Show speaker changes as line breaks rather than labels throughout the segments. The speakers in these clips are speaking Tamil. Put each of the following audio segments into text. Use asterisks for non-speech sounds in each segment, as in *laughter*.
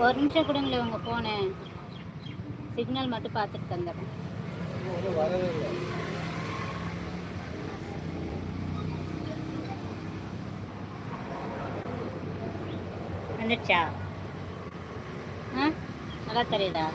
ஒரு நிமிஷம் கொடுங்களேன் உங்கள் ஃபோனு சிக்னல் மட்டும் பார்த்துட்டு தந்துடுறேன். வந்துடுச்சா? ஆ? நல்லா தெரியுதா?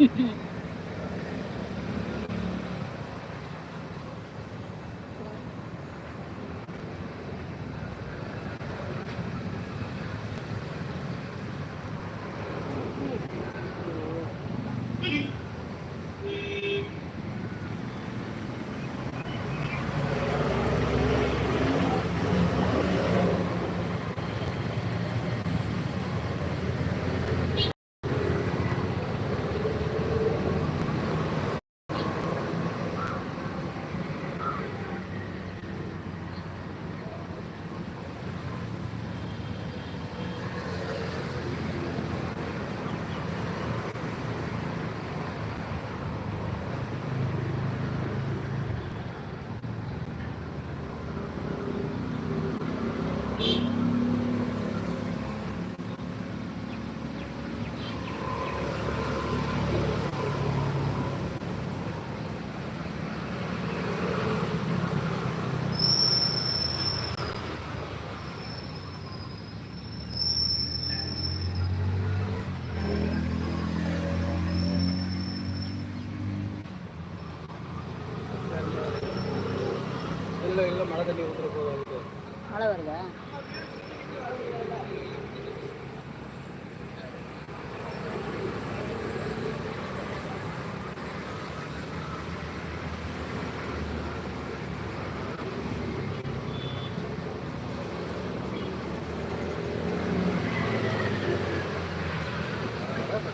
Mm-hmm. *laughs*
இல்லை இல்லை மழை தண்ணி ஊற்றுற போது
மழை வருதா?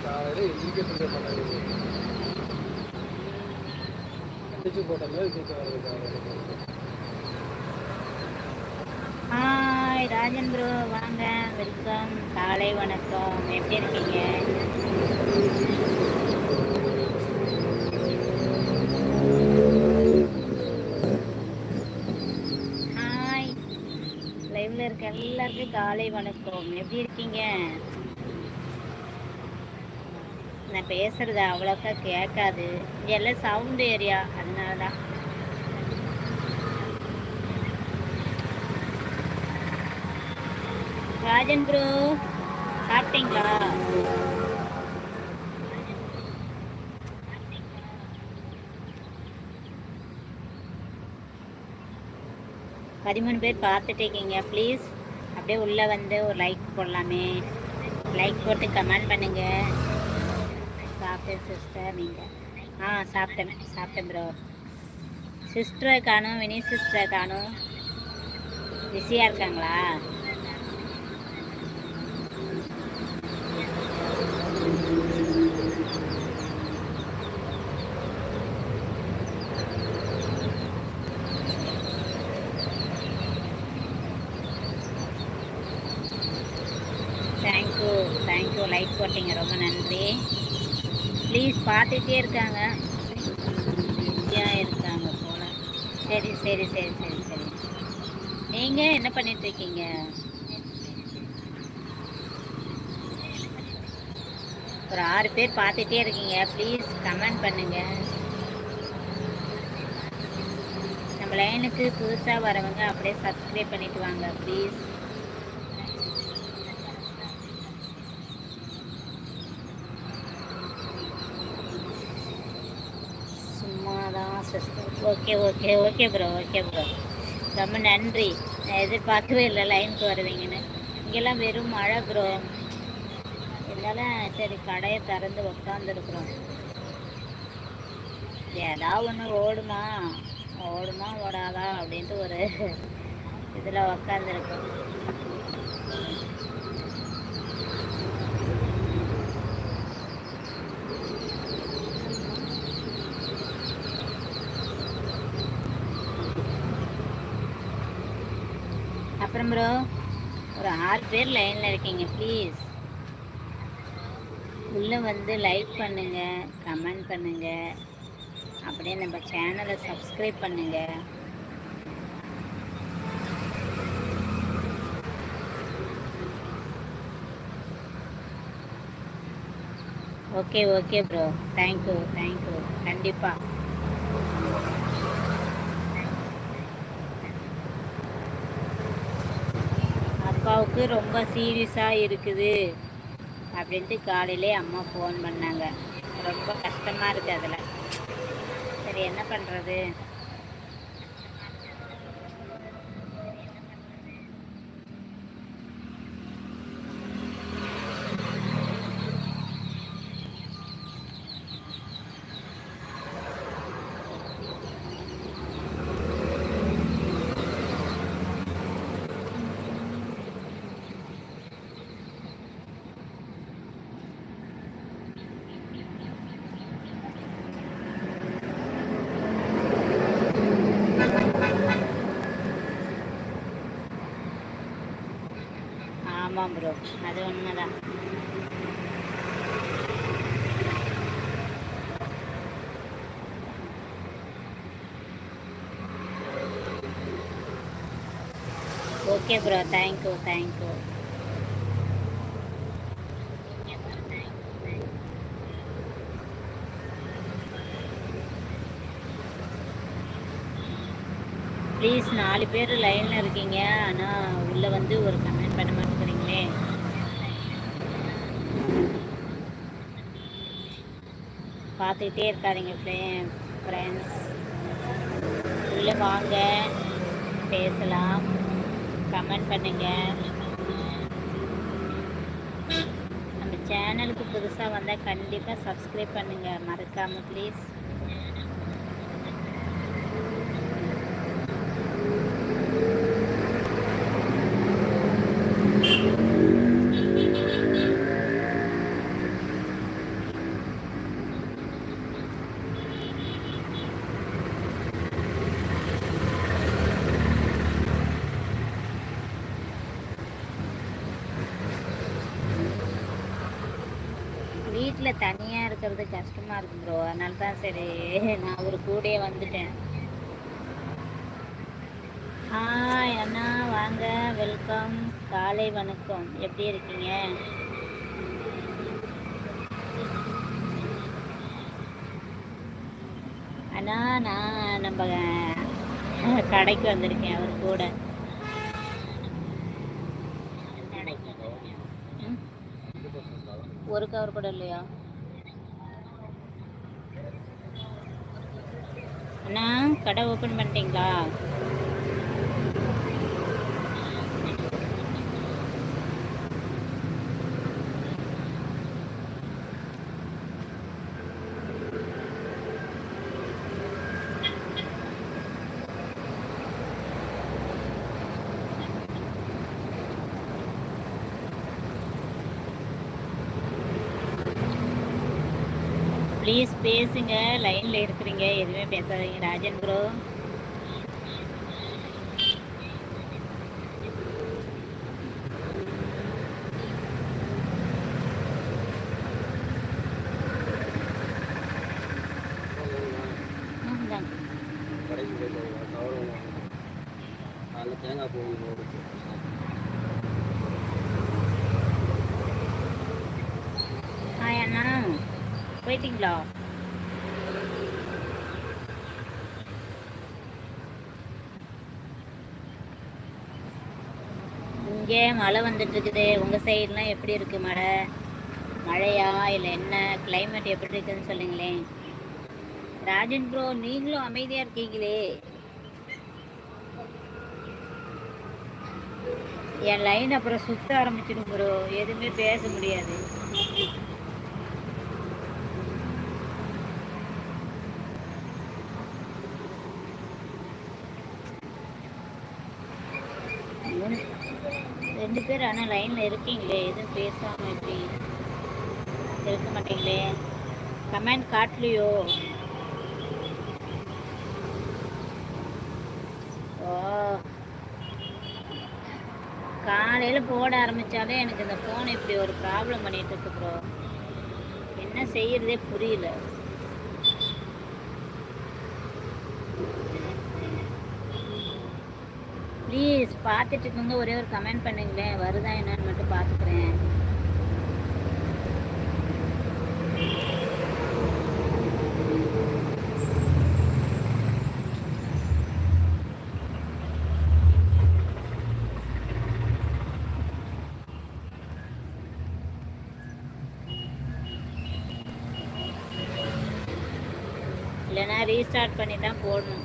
காலையில் எந்திரிக்க மாட்டாங்க அடிச்சு போட்ட மாதிரி தூக்கம் வருது காலையில்
ஹாய் ராஜன் ப்ரோ வாங்க. வெல்கம் காலை வணக்கம். எப்படி இருக்கீங்க? ஹாய் லைவ்ல இருக்க எல்லாருக்கும் காலை வணக்கம். எப்படி இருக்கீங்க? நான் பேசுறது அவ்வளோக்கா கேட்காது. இங்க எல்லாம் சவுண்ட் ஏரியா அதனால தான் ராஜன் ப்ரோ சாப்பிட்டீங்களா? பதிமூணு பேர் பார்த்துட்டு இருக்கீங்க ப்ளீஸ் அப்படியே உள்ளே வந்து ஒரு லைக் போடலாமே. லைக் போட்டு கமெண்ட் பண்ணுங்க. சாப்பிட்டேன் சிஸ்டர் நீங்கள் ஆ சாப்பிட்டேன் சாப்பிட்டேன் ப்ரோ சிஸ்டரை காணும் வினி சிஸ்டரை காணும். பிஸியாக இருக்காங்களா தேங்க்யூ தேங்க்யூ லைக் ரொம்ப நன்றி. ப்ளீஸ் பார்த்துட்டே இருக்காங்க. இருக்காங்க போல. சரி சரி சரி சரி சரி. நீங்கள் என்ன பண்ணிட்டு இருக்கீங்க? ஒரு ஆறு பேர் பார்த்துட்டே இருக்கீங்க. ப்ளீஸ் கமெண்ட் பண்ணுங்க. நம்ம லைனுக்கு புதுசாக வரவங்க அப்படியே சப்ஸ்கிரைப் பண்ணிட்டு வாங்க. ப்ளீஸ் சும்மா okay okay okay bro okay bro ரொம்ப நன்றி. நான் எதிர்பார்க்கவே இல்லை லைனுக்கு வருவீங்கன்னு. இங்கெல்லாம் வெறும் மழை ப்ரோ இருந்தாலும் சரி கடையை திறந்து உட்காந்துருக்குறோம் ஏதாவது ஒன்று ஓடுமா? ஓடுமா ஓடாதா? அப்படின்ட்டு ஒரு இதில் உக்காந்துருக்கோம். அப்புறம் ப்ரோ ஒரு ஆறு பேர் லைனில் இருக்கீங்க ப்ளீஸ் உள்ளே வந்து லைக் பண்ணுங்கள் கமெண்ட் பண்ணுங்கள் அப்படியே நம்ம சேனலை சப்ஸ்கிரைப் பண்ணுங்கள் okay okay bro thank you thank you கண்டிப்பாக அப்பாவுக்கு ரொம்ப சீரியஸாக இருக்குது அப்படின்ட்டு காலையிலே அம்மா ஃபோன் பண்ணாங்க. ரொம்ப கஷ்டமாக இருக்குது அதில். சரி என்ன பண்ணுறது ஆமாம் ப்ரோ அது உண்மைதான். Okay bro thank you thank you please நாலு பேர் லைனில் இருக்கீங்க. ஆனால் உள்ளே வந்து ஒரு கமெண்ட் பண்ண பார்த்துக்கிட்டே இருக்காதீங்க ஃப்ரெண்ட்ஸ் உள்ளே வாங்க பேசலாம் கமெண்ட் பண்ணுங்க. நம்ம சேனலுக்கு புதுசாக வந்தால் கண்டிப்பாக சப்ஸ்கிரைப் பண்ணுங்கள் மறக்காமல் ப்ளீஸ் இருக்கிறது கஷ்டமாக இருக்கு ப்ரோ அதனால தான் சரி நான் ஒரு கூடயே வந்துட்டேன். ஹாய் அண்ணா வாங்க. வெல்கம் காலை வணக்கம். எப்படி இருக்கீங்க? அண்ணா நான் நம்ம கடைக்கு வந்திருக்கேன் அவர் கூட? ஒரு கவர் கூட இல்லையா? அண்ணா கடை ஓப்பன் பண்ணிட்டீங்களா? ப்ளீஸ் பேசுங்க. லைனில் இருக்கிறீங்க. எதுவுமே பேசாதீங்க. ராஜன் ப்ரோ
தேங்காய் போகணும்
ஹாய் அண்ணா. போயிட்டீங்களா? இங்கே மழை வந்துட்டு இருக்குது உங்கள் சைட்லாம் எப்படி இருக்கு மழை? மழையா? இல்லை என்ன? கிளைமேட் எப்படி இருக்குன்னு சொல்லுங்களேன் ராஜன் ப்ரோ நீங்களும் அமைதியாக இருக்கீங்களே. என் லைன் அப்புறம் சுத்த ஆரம்பிச்சிடும் ப்ரோ எதுவுமே பேச முடியாது. மூணு ரெண்டு பேர் ஆனால் லைனில் இருக்கீங்களே எதுவும் பேசாமல் எப்படி இருக்க மாட்டீங்களே? கமெண்ட் காட்டலையோ? ஓ. காலையில் போட ஆரம்பித்தாலே எனக்கு இந்த ஃபோன் இப்படி ஒரு ப்ராப்ளம் பண்ணிகிட்டு இருக்கு ப்ரோ என்ன செய்கிறதே புரியல ப்ளீஸ் பார்த்துட்டு இருக்கவங்க ஒரே ஒரு கமெண்ட் பண்ணுங்களேன். வருதா என்னன்னு மட்டும் பார்த்துக்கிறேன். இல்லைன்னா ரீஸ்டார்ட் பண்ணி தான் போடணும்.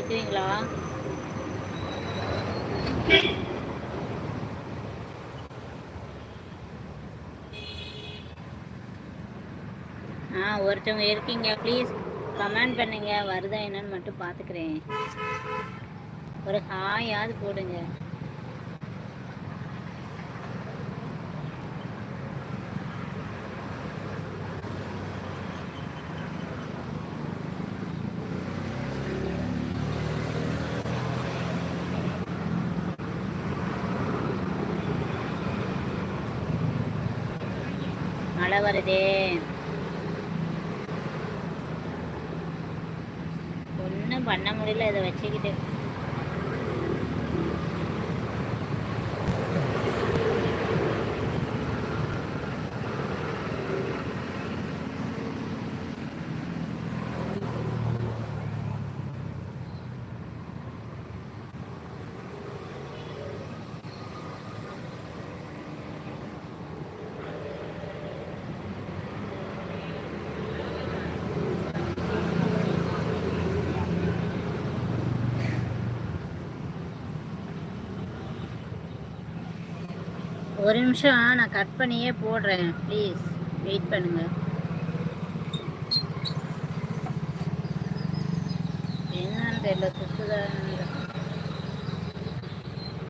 இருக்கிறீங்களா? ஆ ஒருத்தவங்க இருக்கீங்க ப்ளீஸ் கமெண்ட் பண்ணுங்க. வருதா என்னன்னு மட்டும் பார்த்துக்கிறேன். ஒரு ஹாயாவது போடுங்க. மழை வருதே ஒன்றும் பண்ண முடியல இதை வச்சுக்கிட்டு ஒரு நிமிஷம் நான் கட் பண்ணியே போடுறேன். ப்ளீஸ் வெயிட் பண்ணுங்க. என்னன்னு தெரியல சுத்துதான்